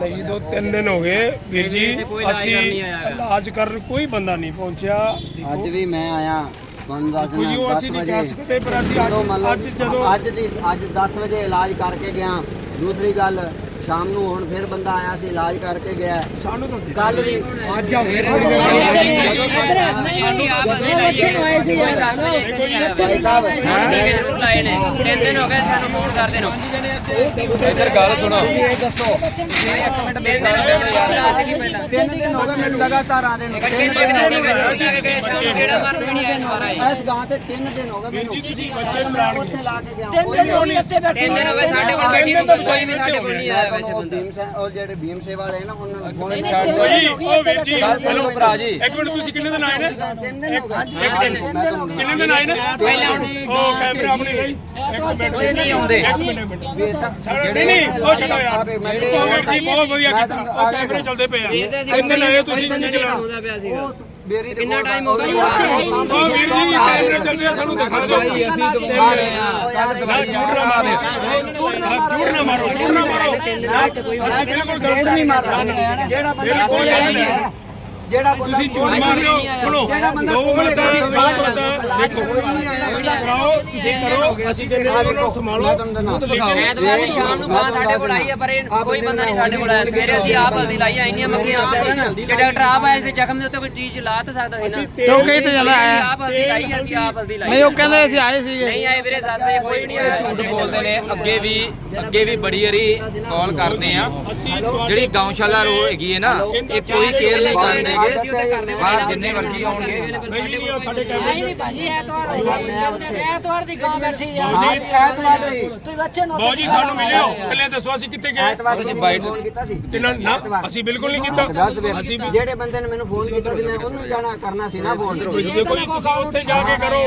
ਨਹੀਂ ਦੋ ਤਿੰਨ ਦਿਨ ਹੋ ਗਏ। ਵੀਰ ਜੀ ਅਸੀਂ। ਇਲਾਜ ਕਰਨ ਕੋਈ ਬੰਦਾ ਨਹੀਂ ਪਹੁੰਚਿਆ। ਅੱਜ ਵੀ ਮੈਂ ਆਇਆ ਤੁਹਾਨੂੰ ਦੱਸ ਕੋਈ ਉਹ 10 ਅਸੀਂ ਨਹੀਂ ਵਜੇ। ਕਹਿ ਸਕਦੇ ਪਰ ਅਸੀਂ ਅੱਜ ਜਦੋਂ ਅੱਜ ਦੀ ਅੱਜ 10 ਵਜੇ ਇਲਾਜ ਕਰਕੇ ਗਿਆ। ਦੂਸਰੀ ਗੱਲ ਸ਼ਾਮ ਨੂੰ ਹੁਣ ਫਿਰ ਬੰਦਾ ਆਇਆ ਸੀ ਇਲਾਜ ਕਰਕੇ ਗਿਆ ਸਾਨੂੰ ਤਾਂ ਦਿਸਿਆ ਕੱਲ ਵੀ ਅੱਜ ਆ ਫੇਰ ਜ਼ਰੂਰ ਲਾਏ ਨੇ ਤਿੰਨ ਦਿਨ ਹੋ ਗਏ ਸਾਨੂੰ ਫੋਨ ਕਰਦੇ ਨੂੰ ਇੱਧਰ ਗੱਲ ਸੁਣੋ ਇਹ ਦੱਸੋ ਤਿੰਨ ਦਿਨ ਹੋ ਗਏ ਅਸੀਂ ਕੀ ਪਿੰਡ ਤਿੰਨ ਦਿਨ ਹੋ ਗਏ ਮੈਨੂੰ ਲਗਾਤਾਰ ਆ ਰਹੇ ਨੇ ਬੱਚੇ ਨੂੰ ਨਹੀਂ ਮਰ ਨਹੀਂ ਇਸ ਗਾਂ ਤੇ ਤਿੰਨ ਦਿਨ ਹੋ ਗਏ ਮੈਨੂੰ ਬੱਚੇ ਉੱਥੇ ਲਾ ਕੇ ਗਿਆ ਤਿੰਨ ਦਿਨ ਹੋ ਗਏ ਇੱਥੇ ਬੈਠੇ ਸਾਡੇ ਕੋਲ ਬੈਠੀ ਨੂੰ ਕੋਈ ਵੀ ਸਾਡੇ ਕੋਲ ਨਹੀਂ ਆਇਆ ਤੁਹਾਨੂੰ ਉਹ ਬੰਦਾ ਭੀਮ ਸੇ ਉਹ ਜਿਹੜੇ ਭੀਮ ਸੇ ਵਾਲੇ ਨੇ ਉਹਨਾਂ ਨੂੰ ਫੋਨ ਭਾਈ ਉਹ ਵੀਰ ਜੀ ਚਲੋ ਭਰਾ ਜੀ ਇੱਕ ਮਿੰਟ ਤੁਸੀਂ ਕਿੰਨੇ ਦਿਨ ਆਏ ਨੇ? ਤਿੰਨ ਦਿਨ ਹੋ ਗਏ। ਇੱਕ ਦਿਨ ਕਿੰਨੇ ਦਿਨ ਆਏ ਨੇ? ਉਹ ਕੈਮਰਾ ਆਪਣੀ ਲਈ। ਇੱਕ ਮਿੰਟ ਨਹੀਂ ਆਉਂਦੇ। ਇੱਕ ਮਿੰਟ ਸਾਡੇ ਨਹੀਂ ਨਹੀਂ ਉਹ ਛੱਡੋ ਯਾਰ। ਜੀ ਬਹੁਤ ਵਧੀਆ ਕੀਤਾ। ਉਹ ਕੈਮਰੇ ਚੱਲਦੇ ਪਏ ਆ। ਕਿੰਨੇ ਲਾਏ ਤੁਸੀਂ ਕਿੰਨੇ ਚਲਾ ਆਉਂਦਾ ਪਿਆ ਸੀਗਾ। ਮੇਰੀ ਕਿੰਨਾ ਟਾਈਮ ਹੋ ਗਿਆ? ਉਹ ਵੀਰ ਜੀ। ਕੈਮਰੇ ਚੱਲਦੇ ਸਾਨੂੰ ਦਿਖਾ ਦਿਓ। ਅਸੀਂ ਆ। ਰਹੇ ਆ। ਨਾ ਝੂਠ ਨਾ ਮਾਰੇ। ਝੂਠ ਨਾ ਮਾਰੋ। ਝੂਠ ਨਾ ਮਾਰੋ। ਅਸੀਂ ਬਿਲਕੁਲ ਗਲਤ ਨਹੀਂ ਮਾਰਦਾ ਜਿਹੜਾ ਬੰਦਾ ਕੋਈ ਨਹੀਂ ਜਿਹੜਾ ਬੰਦਾ ਤੁਸੀਂ ਝੂਠ ਮਾਰ ਰਹੇ ਹੋ ਸੁਣੋ। ਜਿਹੜਾ ਬੰਦਾ ਦੋ ਕੋਲ ਮਿੰਟ ਹੈਗਾ, ਦੋ ਮਿੰਟ ਦੇਖੋ। ਕਰਾਓ ਤੁਸੀਂ ਕਰੋ ਅਸੀਂ ਕਹਿੰਦੇ ਹਾਂ ਉਹਨੂੰ ਸੰਭਾਲੋ ਐਤਵਾਰ ਦੀ ਸ਼ਾਮ ਨੂੰ ਬਾਹਰ ਸਾਡੇ ਕੋਲ ਆਈ ਹੈ ਪਰ ਇਹ ਕੋਈ ਬੰਦਾ ਨਹੀਂ ਸਾਡੇ ਕੋਲ ਆਇਆ। ਸਵੇਰੇ ਅਸੀਂ ਆਪ ਹਲਦੀ ਲਾਈ ਆ ਇੰਨੀਆਂ ਮੱਖੀਆਂ ਆਉਂਦੀਆਂ ਨੇ ਕਿ ਡਾਕਟਰ ਆਪ ਆਇਆ ਸੀ ਜ਼ਖਮ ਦੇ ਉੱਤੇ ਕੋਈ ਚੀਜ਼ ਲਾ ਤਾਂ ਸਕਦਾ ਸੀ ਨਾ। ਕਿਉਂ ਕਹੀ ਤੇ ਚੱਲਾ ਆਇਆ? ਆਪ ਹਲਦੀ ਲਾਈ ਆ, ਅਸੀਂ ਆਪ ਹਲਦੀ ਲਾਈ। ਨਹੀਂ ਉਹ ਕਹਿੰਦੇ ਅਸੀਂ ਆਏ ਸੀਗੇ। ਨਹੀਂ ਆਏ ਵੀਰੇ 7 ਵਜੇ ਕੋਈ ਨਹੀਂ ਆਇਆ। ਝੂਠ ਬੋਲਦੇ ਨੇ ਅੱਗੇ ਵੀ ਅੱਗੇ ਵੀ ਬੜੀ ਵਾਰੀ ਕਾਲ ਕਰਦੇ ਆ। ਜਿਹੜੀ ਗਊਸ਼ਾਲਾ ਰੋ ਹੈਗੀ ਹੈ ਨਾ ਇਹ ਕੋਈ ਕੇਅਰ ਨਹੀਂ ਕਰਨੇ ਬਾਹਰ ਜਿੰਨੇ ਮਰਜ਼ੀ ਆਉਣਗੇ। ਨਹੀਂ ਨਹੀਂ ਭਾਜੀ ਐਤਵਾਰ ਹੈ ਕਹਿੰਦੇ ਨੇ ਐਤਵਾਰ ਦੀ ਗਾਂ ਬੈਠੀ ਆ। ਐਤਵਾਰ ਦੀ। ਤੁਸੀਂ ਬੱਚੇ ਨੂੰ ਬਾਊ ਜੀ ਸਾਨੂੰ ਮਿਲਿਓ। ਪਹਿਲੇ ਦੱਸੋ ਅਸੀਂ ਕਿੱਥੇ ਗਏ? ਐਤਵਾਰ ਦੀ ਫੋਨ ਕੀਤਾ ਸੀ। ਕਿੰਨਾ ਨਾ ਅਸੀਂ ਬਿਲਕੁਲ ਨਹੀਂ ਕੀਤਾ। ਅਸੀਂ ਜਿਹੜੇ ਬੰਦੇ ਨੇ ਮੈਨੂੰ ਫੋਨ ਕੀਤਾ ਸੀ ਮੈਂ ਉਹਨੂੰ ਜਾਣਾ ਕਰਨਾ ਸੀ ਨਾ ਫੋਨ ਤੁਸੀਂ ਉੱਥੇ ਜਾ ਕੇ ਕਰੋ।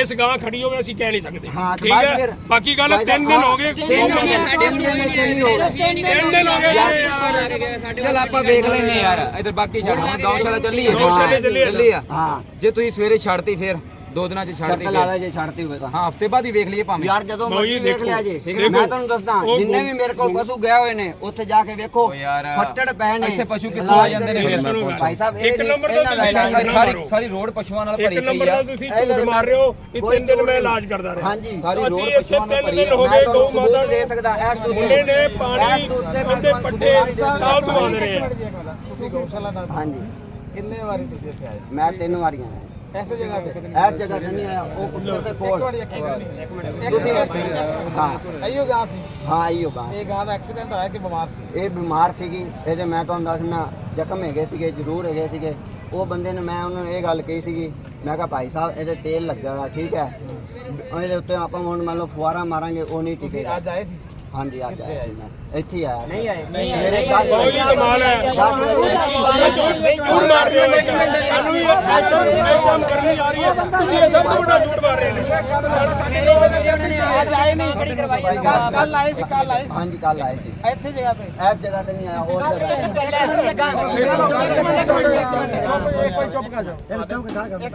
ਇਸ ਗਾਂ ਖੜੀ ਹੋਵੇ ਅਸੀਂ ਕਹਿ ਨਹੀਂ ਸਕਦੇ। ਠੀਕ ਹੈ? ਬਾਕੀ ਗੱਲ ਭਾਈ ਤਿੰਨ ਸਾਹਿਬ, ਦਿਨ ਹੋ ਗਏ। ਤਿੰਨ ਦਿਨ ਹੋ ਗਏ ਸਾਡੇ ਤਿੰਨ ਦਿਨ ਹੋ ਗਏ। ਚਲ ਆਪਾਂ ਵੇਖ ਲੈਨੇ ਯਾਰ ਇਧਰ ਬਾਕੀ ਛੱਡ ਹੁਣ ਗਊਸ਼ਾਲਾ ਚੱਲੀਏ। ਗਊਸ਼ਾਲਾ ਚੱਲੀਏ। ਚੱਲੀ ਆ ਹਾਂ। ਜੇ ਤੁਸੀਂ ਸਵੇਰੇ ਛੱਡਤੀ ਫਿਰ। ਦੋ ਦਿਨਾਂ ਚ ਸ਼ਕਲ ਫਿਰ ਆਵੇ ਜੇ ਛੱਡਤੀ ਹੋਵੇ ਤਾਂ। ਹਾਂ ਹਫ਼ਤੇ ਬਾਅਦ ਹੀ ਵੇਖ ਲਈਏ ਭਾਵੇਂ। ਯਾਰ ਜਦੋਂ ਲਓ ਜੀ, ਮਰਜ਼ੀ ਵੇਖ ਦੇਖੋ, ਲਿਆ ਜੇ। ਦੇਖੋ। ਮੈਂ ਤੁਹਾਨੂੰ ਦੱਸਦਾ ਉਹ ਜਿੰਨੇ ਵੀ ਮੇਰੇ ਕੋਲ ਪਸ਼ੂ ਗਏ ਹੋਏ ਨੇ ਉੱਥੇ ਜਾ ਕੇ ਵੇਖੋ ਓ ਯਾਰ, ਫੱਟੜ ਪੈ ਨੇ। ਇੱਥੇ ਪਸ਼ੂ ਕਿੱਥੋਂ ਆ ਜਾਂਦੇ ਨੇ? ਫਿਰ? ਭਾਈ ਸਾਹਿਬ ਇਹ ਇੱਕ ਨਹੀਂ- ਨੰਬਰ ਇਹਨਾਂ ਦਾ ਤੋਂ ਤੁਸੀਂ। ਸਾਰੀ ਸਾਰੀ ਰੋਡ ਪਸ਼ੂਆਂ ਨਾਲ ਇੱਕ ਭਰੀ ਨੰਬਰ ਪਈ ਆ। ਦਾ ਤੁਸੀਂ ਝੂਠ ਮਾਰ ਰਹੇ ਹੋ ਕਿ ਤਿੰਨ ਦਿਨ ਮੈਂ ਇਲਾਜ ਕਰਦਾ ਰਿਹਾ। ਹਾਂਜੀ। ਸਾਰੀ ਅਸੀਂ ਰੋਡ ਇੱਥੇ ਪਸ਼ੂਆਂ ਨਾਲ ਤਿੰਨ ਭਰੀ ਦਿਨ ਆ। ਹੋ ਮੈਂ ਗਏ ਗਊ ਤੁਹਾਨੂੰ ਮਾਤਾ ਸਬੂਤ ਦੇ ਸਕਦਾ ਤੋਂ ਮੁੰਡੇ ਨੇ ਪਾਣੀ ਤੋਂ ਉਹਦੇ ਪੱਟੇ ਦੇ ਨਾਲ ਦਵਾ ਦੇ ਰਹੇ ਆ। ਤੁਸੀਂ ਗਊਸ਼ਾਲਾ ਨਾਲ ਹਾਂਜੀ। ਕਿੰਨੇ ਵਾਰੀ ਤੁਸੀਂ ਇੱਥੇ ਆਏ? ਮੈਂ ਤਿੰਨ ਵਾਰੀਆਂ ਆਇਆ। ਐਸੇ ਜਗ੍ਹਾ ਤੇ। ਇਸ ਜਗ੍ਹਾ ਤੇ ਨਹੀਂ ਆਇਆ ਉਹ ਕੁੱਤੇ ਦੇ ਕੋਲ। ਤੁਹਾਡੀ ਇੱਕ ਮਿੰਟ। ਤੁਸੀਂ ਹਾਂ। ਆਈਓ ਗਾਂ ਸੀ। ਹਾਂ ਆਈਓ ਗਾ। ਇਹ ਗਾਂ ਦਾ ਐਕਸੀਡੈਂਟ ਹੋਇਆ ਕਿ ਬਿਮਾਰ ਸੀ? ਇਹ ਬਿਮਾਰ ਸੀਗੀ। ਇਹਦੇ ਮੈਂ ਤੁਹਾਨੂੰ ਦੱਸਣਾ ਜ਼ਖਮ ਹੈਗੇ ਸੀਗੇ ਜ਼ਰੂਰ ਹੈਗੇ ਸੀਗੇ। ਉਹ ਬੰਦੇ ਨੇ ਮੈਂ ਉਹਨੂੰ ਇਹ ਗੱਲ ਕਹੀ ਸੀਗੀ ਮੈਂ ਕਿਹਾ ਭਾਈ ਸਾਹਿਬ ਇਹਦੇ ਤੇਲ ਲੱਗਾ ਠੀਕ ਹੈ। ਇਹਦੇ ਉੱਤੇ ਆਪਾਂ ਹੁਣ ਮੰਨ ਲਓ ਫੁਆਰਾ ਮਾਰਾਂਗੇ ਉਹ ਨਹੀਂ ਟਿਕੇਗਾ। ਅੱਜ ਆਏ ਸੀ? ਹਾਂਜੀ ਅੱਜ ਆਇਆ ਮੈਂ। ਇੱਥੇ ਹੀ ਆਇਆ ਨਹੀਂ ਆਏ ਸਵੇਰੇ 10 ਬਹੁਤ ਹੀ। ਵਜੇ ਕਮਾਲ ਹੈ। 10 ਵਜੇ ਝੂਠ ਮਾਰ ਰਹੇ ਹੋ ਸਾਨੂੰ ਵੀ ਕੰਮ ਕਰਨੀ ਆ ਰਹੀ ਹੈ। ਤੁਸੀਂ ਇਹ ਸਭ ਤੋਂ ਵੱਡਾ ਝੂਠ ਮਾਰ ਰਹੇ ਨੇ। ਅੱਜ ਆਏ ਨਹੀਂ। ਕੱਲ ਆਏ ਸੀ ਕੱਲ ਆਏ ਸੀ। ਹਾਂਜੀ ਕੱਲ ਆਏ ਸੀ। ਇੱਥੇ ਜਗ੍ਹਾ ਤੇ। ਇਸ ਜਗ੍ਹਾ ਤੇ ਨਹੀਂ ਆਇਆ ਉਸ ਜਗ੍ਹਾ ਇੱਕ ਕੋਈ ਚੁੱਪ ਕਰ ਜਾਓ। ਤੇ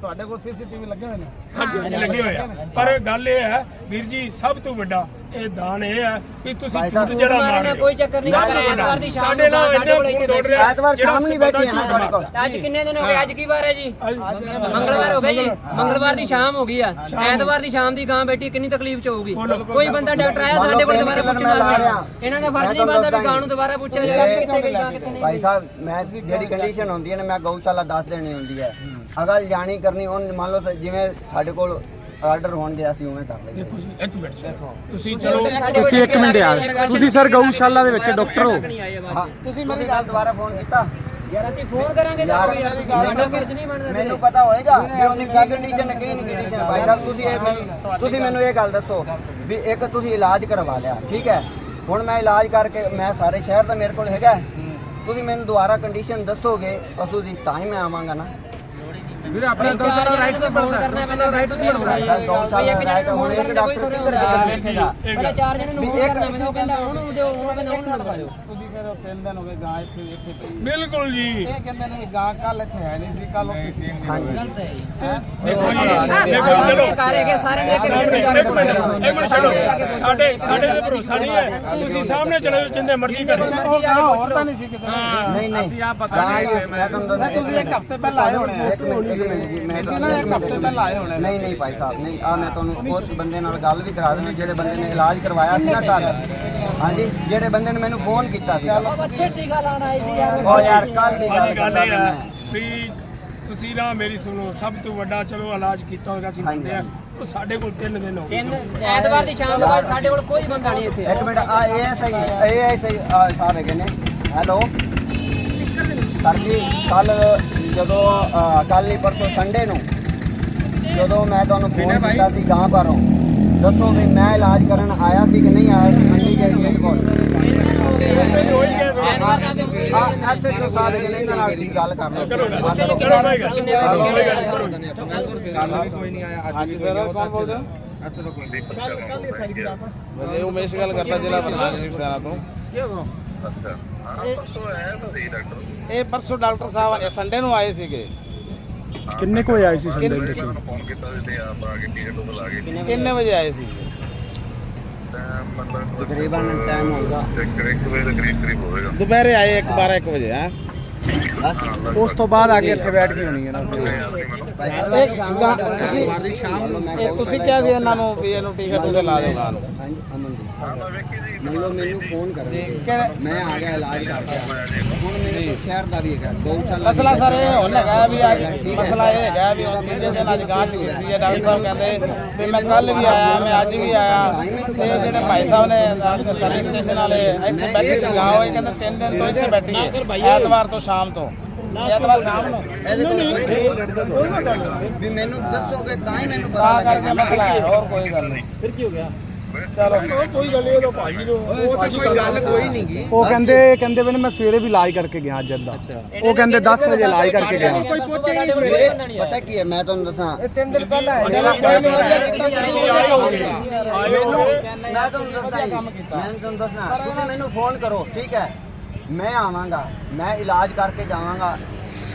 ਤੁਹਾਡੇ ਕੋਲ ਸੀਸੀਟੀਵੀ ਲੱਗੇ ਹੋਏ ਨੇ। ਹਾਂਜੀ ਹਾਂਜੀ ਲੱਗੇ ਹੋਏ ਆ। ਪਰ ਗੱਲ ਇਹ ਹੈ ਵੀਰ ਜੀ ਸਭ ਤੋਂ ਵੱਡਾ ਇਹ ਦਾਨ ਇਹ ਹੈ ਕਿ ਤੁਸੀਂ ਝੂਠ ਜਿਹੜਾ ਮਾਰ ਰਹੇ ਹੋ ਕੋਈ ਚੱਕਰ ਨਹੀਂ। ਐਤਵਾਰ ਦੀ ਸ਼ਾਮ ਸਾਡੇ ਨਾਲ ਨੂੰ ਸਾਡੇ ਕੋਲ ਇੱਥੇ ਐਤਵਾਰ ਸ਼ਾਮ ਨਹੀਂ ਬੈਠੀ ਹੈ ਤੁਹਾਡੇ ਕੋਲ। ਅੱਜ ਕਿੰਨੇ ਦਿਨ ਹੋ ਗਏ? ਅੱਜ ਕੀ ਵਾਰ ਹੈ ਜੀ? ਮੰਗਲਵਾਰ ਹੋ ਗਿਆ ਜੀ? ਮੰਗਲਵਾਰ। ਦੀ ਸ਼ਾਮ ਹੋ ਗਈ ਆ। ਐਤਵਾਰ ਦੀ ਸ਼ਾਮ ਦੀ ਗਾਂ ਬੈਠੀ ਕਿੰਨੀ ਤਕਲੀਫ ਚ ਹੋਊਗੀ? ਕੋਈ ਬੰਦਾ ਡਾਕਟਰ ਆਇਆ ਸਾਡੇ ਕੋਲ ਦੁਬਾਰਾ ਪੁੱਛਣ ਵਾਲਾ ਇਹਨਾਂ ਦਾ ਫਰਜ਼ ਨਹੀਂ ਬਣਦਾ ਵੀ ਗਾਂ ਨੂੰ ਦੁਬਾਰਾ ਪੁੱਛਿਆ ਜਾਵੇ ਕਿੱਥੇ ਗਈ ਗਾਂ ਕਿੱਥੇ ਨਹੀਂ। ਭਾਈ ਸਾਹਿਬ ਮੈਂ ਜਿਹੜੀ ਕੰਡੀਸ਼ਨ ਹੁੰਦੀ ਹੈ ਨਾ ਮੈਂ ਗਊਸ਼ਾਲਾ ਦੱਸ ਦੇਣੀ ਹੁੰਦੀ ਹੈ। ਅਗਰ ਜਾਣੀ ਕਰਨੀ ਉਹ ਮੰਨ ਲਓ ਜਿਵੇਂ ਸਾਡੇ ਕੋਲ ਆਰਡਰ ਹੋਣਗੇ ਅਸੀਂ ਉਵੇਂ ਕਰ ਲੈਂਦੇ ਦੇਖੋ ਜੀ ਇੱਕ ਮਿੰਟ ਸੁਣੋ। ਤੁਸੀਂ ਚਲੋ ਤੁਸੀਂ ਇੱਕ ਮਿੰਟ ਯਾਰ। ਤੁਸੀਂ ਸਰ ਗਊਸ਼ਾਲਾ ਦੇ ਵਿੱਚ ਡਾਕਟਰ ਹੋ। ਹਾਂ ਤੁਸੀਂ ਮੇਰੀ ਗੱਲ ਦੁਬਾਰਾ ਫੋਨ ਕੀਤਾ। ਯਾਰ ਅਸੀਂ ਫੋਨ ਕਰਾਂਗੇ ਤਾਂ ਯਾਰ ਕੋਈ ਯਾਰ। ਫਰਜ਼ ਨਹੀਂ ਬਣਦਾ ਮੈਨੂੰ ਪਤਾ ਹੋਏਗਾ ਕਿ ਉਹਦੀ ਕੀ ਕੰਡੀਸ਼ਨ ਹੈ ਕੀ ਨਹੀਂ ਕੰਡੀਸ਼ਨ ਭਾਈ ਸਾਹਿਬ ਤੁਸੀਂ ਇਹ ਮੈਨੂੰ- ਤੁਸੀਂ ਮੈਨੂੰ ਇਹ ਗੱਲ ਦੱਸੋ ਵੀ ਇੱਕ ਤੁਸੀਂ ਇਲਾਜ ਕਰਵਾ ਲਿਆ ਠੀਕ ਹੈ? ਹੁਣ ਮੈਂ ਇਲਾਜ ਕਰਕੇ ਮੈਂ ਸਾਰੇ ਸ਼ਹਿਰ ਦਾ ਮੇਰੇ ਕੋਲ ਹੈਗਾ। ਤੁਸੀਂ ਮੈਨੂੰ ਦੁਬਾਰਾ ਕੰਡੀਸ਼ਨ ਦੱਸੋਗੇ ਪਸ਼ੂ ਦੀ ਤਾਂ ਹੀ ਮੈਂ ਆਵਾਂਗਾ ਨਾ। ਵੀਰੇ ਆਪਣਾ ਗਊਸ਼ਾਲਾ ਰਾਈਟ ਤੇ ਫੋਨ ਕਰਨਾ ਪੈਂਦਾ ਰਾਈਟ ਤੁਸੀਂ ਹੋਣਾ ਕੋਈ ਇੱਕ ਜਣੇ ਨੂੰ ਫੋਨ ਕਰਨ ਦਾ ਕੋਈ ਥੋੜਾ ਹੁੰਦਾ ਪਹਿਲਾਂ ਚਾਰ ਜਣੇ ਨੂੰ ਫੋਨ ਕਰਨਾ ਪੈਂਦਾ ਉਹ ਕਹਿੰਦਾ ਉਹਨੂੰ ਦਿਓ ਉਹਨੂੰ ਕਹਿੰਦਾ ਉਹਨੂੰ ਲਗਾਇਓ ਤੁਸੀਂ ਕਹਿੰਦੇ ਤਿੰਨ ਦਿਨ ਹੋ ਗਏ ਗਾਂ ਇੱਥੇ ਇੱਥੇ ਪਈ। ਬਿਲਕੁਲ ਜੀ। ਇਹ ਕਹਿੰਦੇ ਨੇ ਵੀ ਗਾਂ ਕੱਲ ਇੱਥੇ ਹੈ ਨਹੀਂ ਸੀ ਕੱਲ ਉੱਥੇ ਹਾਂਜੀ ਗਲਤ ਹੈ ਜੀ। ਦੇਖੋ ਜੀ ਦੇਖੋ ਚਲੋ। ਕਾਰੇ ਸਾਰੇ ਨੇ ਇੱਕ ਇੱਕ ਮਿੰਟ ਮਿੰਟ ਇੱਕ ਮਿੰਟ ਛੱਡੋ। ਸਾਡੇ ਸਾਡੇ ਤੇ ਭਰੋਸਾ ਨਹੀਂ ਹੈ। ਤੁਸੀਂ ਸਾਹਮਣੇ ਚਲੇ ਜਾਓ ਜਿੰਦੇ ਮਰਜ਼ੀ ਕਰੋ। ਉਹ ਗਾਂ ਹੋਰ ਤਾਂ ਨਹੀਂ ਸੀ ਕਿਤੇ। ਹਾਂ। ਨਹੀਂ ਨਹੀਂ। ਅਸੀਂ ਆਪ ਪਤਾ ਗਾਂ ਨਹੀਂ ਹੀ- ਮੈਂ ਤੁਹਾਨੂੰ ਦੱਸਦਾ ਤੁਸੀਂ ਇੱਕ ਹਫ਼ਤੇ ਪਹਿਲਾਂ ਆਏ ਹੋਣੇ ਆ। ਇੱਕ ਮਿੰਟ ਇੱਕ ਮਿੰਟ ਜੀ ਮੈਂ ਤੁਸੀਂ ਨਾ ਇੱਕ ਹਫ਼ਤੇ ਪਹਿਲਾਂ ਆਏ ਹੋਣੇ ਆ। ਨਹੀਂ ਨਹੀਂ ਭਾਈ ਸਾਹਿਬ ਨਹੀਂ ਆ ਮੈਂ ਤੁਹਾਨੂੰ ਉਸ ਬੰਦੇ ਨਾਲ ਗੱਲ ਵੀ ਕਰਾ ਦੇਣਾ ਜਿਹੜੇ ਬੰਦੇ ਨੇ ਇਲਾਜ ਕਰਵਾਇਆ ਸੀ ਨਾ ਕੱਲ ਹਾਂਜੀ ਜਿਹੜੇ ਬੰਦੇ ਨੇ ਮੈਨੂੰ ਫੋਨ ਕੀਤਾ ਸੀ ਉਹ ਬੱਚੇ ਟੀਕਾ ਲਾਉਣ ਆਏ ਸੀ ਯਾਰ। ਉਹ ਯਾਰ ਕੱਲ ਦੀ ਅੱਜ ਗੱਲ ਕਰਦਾ ਇਹ ਹੈ ਮੈਂ। ਵੀ ਤੁਸੀਂ ਨਾ ਮੇਰੀ ਸੁਣੋ ਸਭ ਤੋਂ ਵੱਡਾ ਚਲੋ ਇਲਾਜ ਕੀਤਾ ਹੋਗਾ ਅਸੀਂ ਮੰਨਦੇ ਆ ਉਹ ਸਾਡੇ ਕੋਲ 3 ਦਿਨ ਹੋ ਗਏ। ਐਤਵਾਰ ਦੀ ਸ਼ਾਮ ਤੋਂ ਬਾਅਦ ਸਾਡੇ ਕੋਲ ਕੋਈ ਬੰਦਾ ਨਹੀਂ ਇੱਥੇ। ਇੱਕ ਮਿੰਟ ਆ ਇਹ ਸਹੀ ਇਹ ਸਹੀ ਆ ਸਾਹਿਬ ਹੈਗੇ ਨੇ। ਹੈਲੋ? ਸਰ ਜੀ ਕੱਲ ਜਦੋਂ ਕੱਲ ਨਹੀਂ ਪਰਸੋਂ ਸੰਡੇ ਨੂੰ ਜਦੋਂ ਮੈਂ ਤੁਹਾਨੂੰ ਫੋਨ ਕੀਤਾ ਸੀ ਗਾਂ ਪਰੋਂ ਦੱਸੋ ਵੀ ਮੈਂ ਇਲਾਜ ਕਰਨ ਆਇਆ ਸੀ ਕਿ ਨਹੀਂ ਆਇਆ ਸੀ? ਮੰਡੀ ਦੇ ਗੇਟ ਕੋਲ। ਆ ਐਸੇ ਤੋਂ ਸਾਹਿਬ ਹੈਗੇ ਨੇ ਨਾਲ ਤੁਸੀਂ ਗੱਲ ਕਰ ਲਓ। ਕਰੋ ਹਾਂ, ਕਰੋ। ਕੋਈ ਕੋਈ ਗੱਲ ਕਰੋ ਹਾਂਜੀ ਸਰ ਕੌਣ ਬੋਲਦੇ? ਹੋ ਵਧੀਆ ਉਮੇਸ਼ ਗੱਲ ਕਰਦਾ ਜ਼ਿਲ੍ਹਾ ਪ੍ਰਧਾਨ ਸ਼ਿਵ ਸੈਨਾ ਤੋਂ ਇਹ ਪਰਸੋਂ ਡਾਕਟਰ। ਸਾਹਿਬ ਆਏ ਸੰਡੇ ਨੂੰ ਆਏ ਸੀਗੇ। ਕਿੰਨੇ ਕੋਈ ਆਏ ਸੀ ਸੰਡੇ ਨੂੰ? ਕਿੰਨੇ ਵਜੇ ਆਏ ਸੀ ਤਕਰੀਬਨ ਟਾਈਮ ਹੋਊਗਾ। ਦੁਪਹਿਰੇ ਆਏ 1 12 1 ਵਜੇ ਹੈ? ਉਸ ਤੋਂ ਬਾਅਦ ਆ ਕੇ ਇੱਥੇ ਬੈਠ ਗਈ ਹੋਣੀ ਹੈ ਨਾ ਤੁਸੀਂ ਇਹ ਤੁਸੀਂ ਕਿਹਾ ਸੀ ਇਹਨਾਂ ਨੂੰ ਵੀ ਇਹਨੂੰ ਟੀਕਾ ਟੂਕੇ ਲਾ ਨੂੰ ਹਾਂਜੀ ਅਮਨਦੀਪ। ਮੰਨ ਲਓ ਮੈਨੂੰ ਫੋਨ ਕਰਨਗੇ। ਮੈਂ ਆ ਗਿਆ ਇਲਾਜ ਕਰਕੇ ਹੁਣ ਮੇਰੇ ਕੋਲ ਸ਼ਹਿਰ ਦਾ ਵੀ ਹੈਗਾ ਗਊਸ਼ਾਲਾ ਮਸਲਾ ਸਰ ਇਹ ਹੁਣ ਹੈਗਾ ਵੀ ਅੱਜ ਮਸਲਾ ਇਹ ਹੈਗਾ ਵੀ ਤੀਜੇ ਦਿਨ ਅੱਜ ਗਾਂ ਚੁੱਕੀ ਸੀ ਡਾਕਟਰ ਸਾਹਿਬ ਕਹਿੰਦੇ ਵੀ ਮੈਂ ਕੱਲ ਵੀ ਆਇਆ ਮੈਂ ਅੱਜ ਵੀ ਆਇਆ। ਤੇ ਜਿਹੜੇ ਭਾਈ ਸਾਹਿਬ ਨੇ ਸਰਵਿਸ ਸਟੇਸ਼ਨ ਵਾਲੇ ਇੱਥੇ ਬੈਠੇ ਸੀ ਗਾਂ ਉਹ ਕਹਿੰਦੇ ਤਿੰਨ ਦਿਨ ਤੋਂ ਇੱਥੇ ਬੈਠੀ ਹੈ ਐਤਵਾਰ ਤੋਂ ਸ਼ਾਮ ਤੋਂ। ਐਤਵਾਰ ਸ਼ਾਮ ਨੂੰ। ਵੀ ਮੈਨੂੰ ਦੱਸੋਗੇ ਤਾਂ ਹੀ ਮੈਨੂੰ ਪਤਾ ਲੱਗੇਗਾ। ਮਸਲਾ ਹੈ ਹੋਰ ਕੋਈ ਗੱਲ ਨਹੀਂ। ਫਿਰ ਕੀ ਹੋ ਗਿਆ? ਚਲੋ ਕੋਈ ਗੱਲ ਨਹੀਂ ਉਹ ਭਾਜੀ ਨੂੰ ਉਹ ਤਾਂ ਕੋਈ ਗੱਲ ਕੋਈ ਉਹ ਕਹਿੰਦੇ ਕਹਿੰਦੇ ਵੀ ਮੈਂ ਸਵੇਰੇ ਵੀ ਇਲਾਜ ਕਰਕੇ ਗਿਆ ਅੱਜ ਦਾ ਉਹ ਕਹਿੰਦੇ 10 ਵਜੇ ਇਲਾਜ ਕਰਕੇ ਗਿਆ। ਕੋਈ ਪੁੱਛੇ ਹੀ ਨਹੀਂ ਵੀਰੇ ਪਤਾ ਕੀ ਹੈ ਮੈਂ ਤੁਹਾਨੂੰ ਦੱਸਾਂ। ਤਿੰਨ ਦਿਨ ਪਹਿਲਾਂ ਮੈਨੂੰ ਮੈਂ ਤੁਹਾਨੂੰ ਦੱਸਦਾ ਜੀ, ਮੈਂ ਤੁਹਾਨੂੰ ਦੱਸਣਾ ਤੁਸੀਂ ਮੈਨੂੰ ਫੋਨ ਕਰੋ ਠੀਕ ਹੈ? ਮੈਂ ਆਵਾਂਗਾ ਮੈਂ ਇਲਾਜ ਕਰਕੇ ਜਾਵਾਂਗਾ।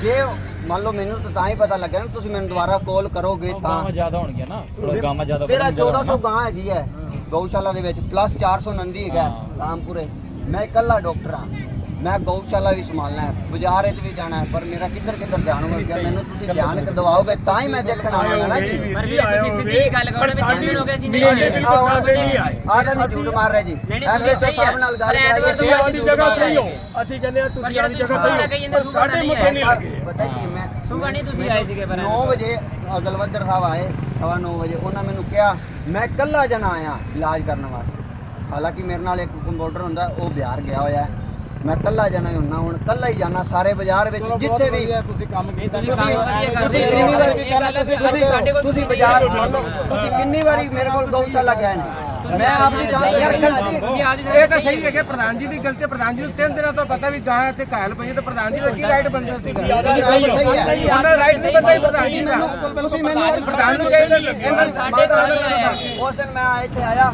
ਜੇ ਮੰਨ ਲਓ ਮੈਨੂੰ ਤਾਂ ਤਾਂ ਹੀ ਪਤਾ ਲੱਗਿਆ ਨਾ ਤੁਸੀਂ ਮੈਨੂੰ ਦੁਬਾਰਾ ਕਾਲ ਕਰੋਗੇ ਤਾਂ। ਜ਼ਿਆਦਾ ਹੋਣਗੀਆਂ ਨਾ ਥੋੜਾ ਗਾਮਾ ਜ਼ਿਆਦਾ ਤੇਰਾ 1400 ਗਾਂ ਹੈਗੀ ਹੈ ਗਊਸ਼ਾਲਾ ਦੇ ਵਿੱਚ ਪਲੱਸ 400 ਨੰਦੀ ਹੈਗਾ ਰਾਮਪੁਰੇ। ਮੈਂ ਇਕੱਲਾ ਡਾਕਟਰ ਹਾਂ ਮੈਂ ਗਊਸ਼ਾਲਾ ਵੀ ਸੰਭਾਲਣਾ ਹੈ ਬਾਜ਼ਾਰ ਵਿੱਚ ਵੀ ਜਾਣਾ ਹੈ ਪਰ ਮੇਰਾ ਕਿੱਧਰ ਕਿੱਧਰ ਧਿਆਨ ਹੋਵੇਗਾ ਮੈਨੂੰ ਤੁਸੀਂ ਧਿਆਨ ਦਵਾਓਗੇ ਤਾਂ ਹੀ ਮੈਂ ਦੇਖਣ ਆਵਾਂਗਾ ਨਾ ਜੀ। ਪਰ ਵੀਰੇ ਤੁਸੀਂ ਸਿੱਧੀ ਗੱਲ ਕਰੋ ਵੀ ਤਿੰਨ ਦਿਨ ਹੋ ਗਏ ਸੀ ਨਹੀਂ ਆਏ। ਤਾਂ ਨਹੀਂ ਝੂਠ ਮਾਰ ਰਹੇ ਜੀ। ਐਸੇ ਸਾਹਿਬ ਨਾਲ ਗੱਲ ਤੁਸੀਂ ਬਾਅਦ ਆਪਣੀ ਜਗ੍ਹਾ ਸਹੀ ਹੋ। ਅਸੀਂ ਕਹਿੰਦੇ ਆ ਤੁਸੀਂ ਆਪਣੀ ਜਗ੍ਹਾ ਸਹੀ ਹੋ। ਪਰ ਸਾਡੇ ਮੁੱਦੇ ਨਹੀਂ ਲੱਗੇ ਪਤਾ ਕੀ ਮੈਂ ਸੁਬਹ ਨਹੀਂ ਤੁਸੀਂ ਆਏ ਸੀਗੇ ਪਰ 9 ਵਜੇ ਗਲਵੱਦਰ ਸਾਹਿਬ ਆਏ ਸਵਾ 9 ਵਜੇ ਉਹਨਾਂ ਮੈਨੂੰ ਕਿਹਾ ਮੈਂ ਇਕੱਲਾ ਜਣਾ ਆਇਆ ਇਲਾਜ ਕਰਨ ਵਾਸਤੇ। ਹਾਲਾਂਕਿ ਮੇਰੇ ਨਾਲ ਇੱਕ ਕੰਪਿਊਟਰ ਹੁੰਦਾ ਉਹ ਬਿਹਾਰ ਗਿਆ ਹੋਇਆ ਹੈ। ਮੈਂ ਇਕੱਲਾ ਜਣਾ ਹੁੰਨਾ ਹੁਣ ਇਕੱਲਾ ਹੀ ਜਾਣਾ ਸਾਰੇ ਬਾਜ਼ਾਰ ਵਿੱਚ ਜਿੱਥੇ ਵੀ ਤੁਸੀਂ ਕੰਮ ਕੀਤਾ। ਤੁਸੀਂ ਕਿੰਨੀ। ਵਾਰੀ ਗੱਲ ਤੁਸੀਂ ਤੁਸੀਂ ਸਾਡੇ ਕੋਲ ਤੁਸੀਂ ਬਾਜ਼ਾਰ ਮੰਨ ਲਓ ਤੁਸੀਂ ਕਿੰਨੀ ਵਾਰੀ ਮੇਰੇ ਕੋਲ ਗਊਸ਼ਾਲਾ ਗਏ ਨੇ। ਮੈਂ ਆਪਣੀ ਜਾਨ ਤੇ ਰੱਖਣਾ ਇਹ ਤਾਂ ਸਹੀ ਹੈ। ਕਿ ਪ੍ਰਧਾਨ ਜੀ ਦੀ ਗਲਤੀ ਹੈ। ਪ੍ਰਧਾਨ ਜੀ ਨੂੰ ਤਿੰਨ ਦਿਨਾਂ ਤੋਂ ਪਤਾ ਵੀ ਗਾਂ ਇੱਥੇ ਕਾਇਲ ਪਈ ਤਾਂ ਪ੍ਰਧਾਨ ਜੀ ਦਾ ਕੀ ਰਾਈਟ ਬਣਦਾ ਸੀ ਸਹੀ ਹੈ। ਉਹਨਾਂ ਦਾ ਰਾਈਟ ਸੀ ਬੰਦਾ ਹੀ। ਪ੍ਰਧਾਨ ਜੀ ਦਾ। ਤੁਸੀਂ ਮੈਨੂੰ ਪ੍ਰਧਾਨ ਨੂੰ ਚਾਹੀਦਾ ਸਾਡੇ ਕੋਲ ਉਸ ਦਿਨ ਮੈਂ ਇੱਥੇ ਆਇਆ।